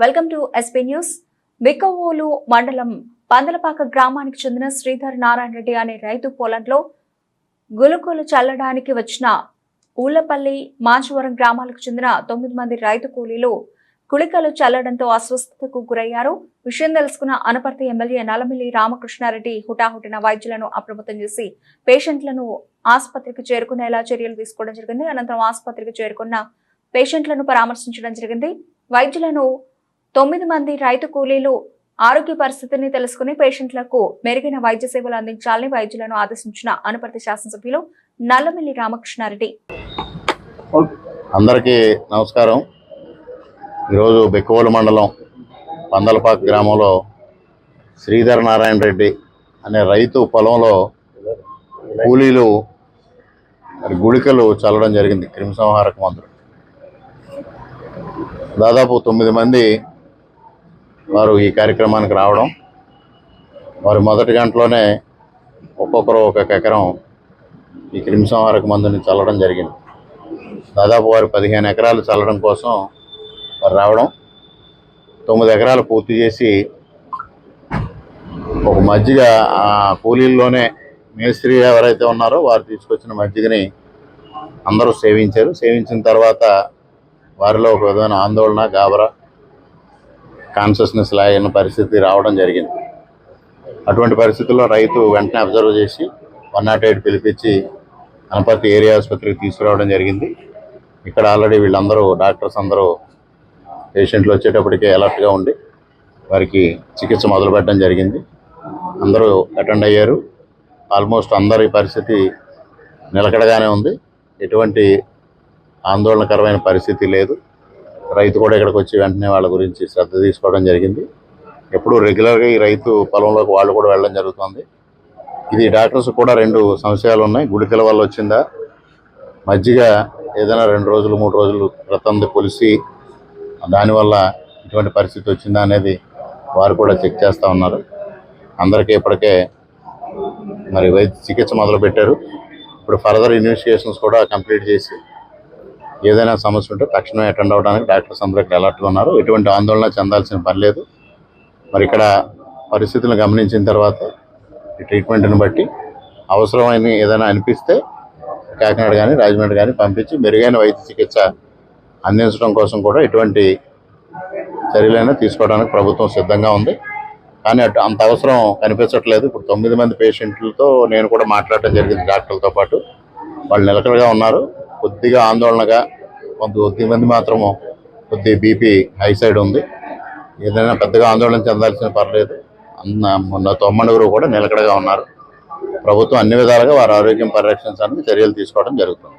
Welcome to SP news Bikkavolu మండలం పందలపాక గ్రామానికి చెందిన శ్రీధర్ నారాయణ రెడ్డి అనే రైతు పొలంలో గులుకోలు చల్లడానికి వచ్చిన ఊళ్ళపల్లి మాచవరం గ్రామాలకు చెందిన తొమ్మిది మంది రైతు కూలీలు గుళికలు చల్లడంతో అస్వస్థతకు గురయ్యారు. విషయం తెలుసుకున్న అనపర్తి ఎమ్మెల్యే నలమిల్లి రామకృష్ణారెడ్డి హుటాహుటిన వైద్యులను అప్రమత్తం చేసి పేషెంట్లను ఆసుపత్రికి చేరుకునేలా చర్యలు తీసుకోవడం జరిగింది. అనంతరం ఆసుపత్రికి చేరుకున్న పేషెంట్లను పరామర్శించడం జరిగింది. వైద్యులను తొమ్మిది మంది రైతు కూలీలు ఆరోగ్య పరిస్థితిని తెలుసుకుని పేషెంట్లకు మెరుగైన వైద్య సేవలు అందించాలని వైద్యులను ఆదేశించిన అనపర్తి శాసనసభ్యులు నల్లమిల్లి రామకృష్ణారెడ్డి. అందరికీ నమస్కారం. ఈరోజు బెక్కువోలు మండలం పందలపాక్ గ్రామంలో శ్రీధర్ నారాయణ రెడ్డి అనే రైతు పొలంలో కూలీలు గుళికలు చల్లడం జరిగింది. క్రిమిసంహారక మందులు. దాదాపు తొమ్మిది మంది వారు ఈ కార్యక్రమానికి రావడం వారు మొదటి గంటలోనే ఒక్కొక్కరు ఒక్కొక్క ఎకరం ఈ క్రిమిసంహారక మందుని చల్లడం జరిగింది. దాదాపు వారు పదిహేను ఎకరాలు చల్లడం కోసం వారు రావడం తొమ్మిది ఎకరాలు పూర్తి చేసి ఒక మజ్జిగ ఆ కూలీల్లోనే మేస్త్రి ఎవరైతే ఉన్నారో వారు తీసుకొచ్చిన మజ్జిగని అందరూ సేవించారు. సేవించిన తర్వాత వారిలో ఒక విధమైన ఆందోళన గాబరా కాన్షియస్నెస్ లాగిన పరిస్థితి రావడం జరిగింది. అటువంటి పరిస్థితుల్లో రైతు వెంటనే అబ్జర్వ్ చేసి వన్ నాట్ ఎయిట్ పిలిపించి అనపర్తి ఏరియా ఆసుపత్రికి తీసుకురావడం జరిగింది. ఇక్కడ ఆల్రెడీ వీళ్ళందరూ డాక్టర్స్ అందరూ పేషెంట్లు వచ్చేటప్పటికే అలర్ట్గా ఉండి వారికి చికిత్స మొదలుపెట్టడం జరిగింది. అందరూ అటెండ్ అయ్యారు. ఆల్మోస్ట్ అందరి పరిస్థితి నిలకడగానే ఉంది. ఎటువంటి ఆందోళనకరమైన పరిస్థితి లేదు. రైతు కూడా ఇక్కడికి వచ్చి వెంటనే వాళ్ళ గురించి శ్రద్ధ తీసుకోవడం జరిగింది. ఎప్పుడు రెగ్యులర్గా ఈ రైతు పొలంలోకి వాళ్ళు కూడా వెళ్ళడం జరుగుతుంది. ఇది డాక్టర్స్ కూడా రెండు సంశయాలు ఉన్నాయి. గుడికల వల్ల వచ్చిందా? మజ్జిగ ఏదైనా రెండు రోజులు మూడు రోజులు క్రితంది పులిసి దానివల్ల ఇటువంటి పరిస్థితి వచ్చిందా అనేది వారు కూడా చెక్ చేస్తూ ఉన్నారు. అందరికీ ఇప్పటికే మరి వైద్య చికిత్స మొదలుపెట్టారు. ఇప్పుడు ఫర్దర్ ఇన్వెస్టిగేషన్స్ కూడా కంప్లీట్ చేసి ఏదైనా సమస్య ఉంటే తక్షణమే అటెండ్ అవ్వడానికి డాక్టర్స్ అందరూ ఇక్కడ అలర్ట్గా ఉన్నారు. ఎటువంటి ఆందోళన చెందాల్సిన పని లేదు. మరి ఇక్కడ పరిస్థితులను గమనించిన తర్వాత ఈ ట్రీట్మెంట్ని బట్టి అవసరమైన ఏదైనా అనిపిస్తే కాకినాడ కానీ రాజమండ్రి కానీ పంపించి మెరుగైన వైద్య చికిత్స అందించడం కోసం కూడా ఎటువంటి చర్యలైనా తీసుకోవడానికి ప్రభుత్వం సిద్ధంగా ఉంది. కానీ అటు అంత అవసరం కనిపించట్లేదు. ఇప్పుడు తొమ్మిది మంది పేషెంట్లతో నేను కూడా మాట్లాడటం జరిగింది డాక్టర్లతో పాటు. వాళ్ళు నిలకడగా ఉన్నారు. కొద్దిగా ఆందోళనగా కొంత కొద్ది మంది మాత్రము కొద్ది బీపీ హై సైడ్ ఉంది. ఏదైనా పెద్దగా ఆందోళన చెందాల్సిన పర్లేదు. అన్న మొన్న తొమ్మిదిగురు కూడా నిలకడగా ఉన్నారు. ప్రభుత్వం అన్ని విధాలుగా వారి ఆరోగ్యం పరిరక్షించడానికి చర్యలు తీసుకోవడం జరుగుతుంది.